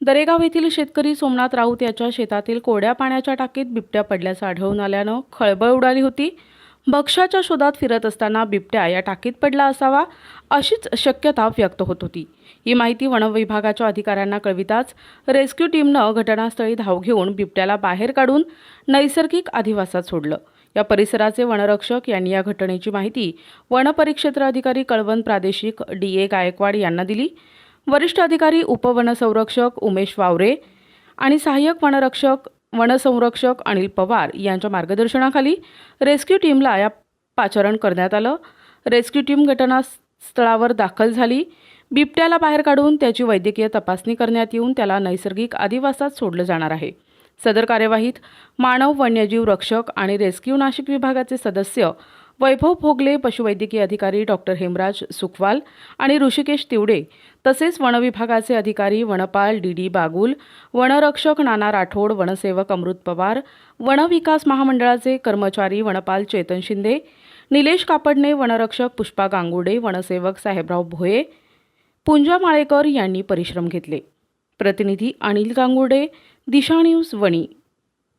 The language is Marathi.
दरेगाव येथील शेतकरी सोमनाथ राऊत याच्या शेतातील कोरड्या पाण्याच्या टाकीत बिबट्या पडल्याचं आढळून आल्यानं खळबळ उडाली होती. भक्ष्याच्या शोधात फिरत असताना बिबट्या या टाकीत पडला असावा अशीच शक्यता व्यक्त होत होती. ही माहिती वनविभागाच्या अधिकाऱ्यांना कळविताच रेस्क्यू टीमनं घटनास्थळी धाव घेऊन बिबट्याला बाहेर काढून नैसर्गिक अधिवासात सोडलं. या परिसराचे वनरक्षक यांनी या घटनेची माहिती वनपरिक्षेत्र अधिकारी कळवण प्रादेशिक डी ए गायकवाड यांना दिली. वरिष्ठ अधिकारी उपवनसंरक्षक उमेश वावरे आणि सहाय्यक वनरक्षक वनसंरक्षक अनिल पवार यांच्या मार्गदर्शनाखाली रेस्क्यू टीमला या पाचारण करण्यात आलं. रेस्क्यू टीम घटनास्थळावर दाखल झाली. बिबट्याला बाहेर काढून त्याची वैद्यकीय तपासणी करण्यात येऊन त्याला नैसर्गिक आदिवासात सोडलं जाणार आहे. सदर कार्यवाहीत मानव वन्यजीव रक्षक आणि रेस्क्यू नाशिक विभागाचे सदस्य वैभव भोगले पशुवैद्यकीय अधिकारी डॉक्टर हेमराज सुखवाल आणि ऋषिकेश तिवडे तसेच वनविभागाचे अधिकारी वनपाल डी डी बागुल वनरक्षक नाना राठोड वनसेवक अमृत पवार वनविकास महामंडळाचे कर्मचारी वनपाल चेतन शिंदे निलेश कापडणे वनरक्षक पुष्पा गांगुडे वनसेवक साहेबराव भोये पुंजा माळेकर यांनी परिश्रम घेतले. प्रतिनिधी अनिल गांगुडे दिशा न्यूज वणी.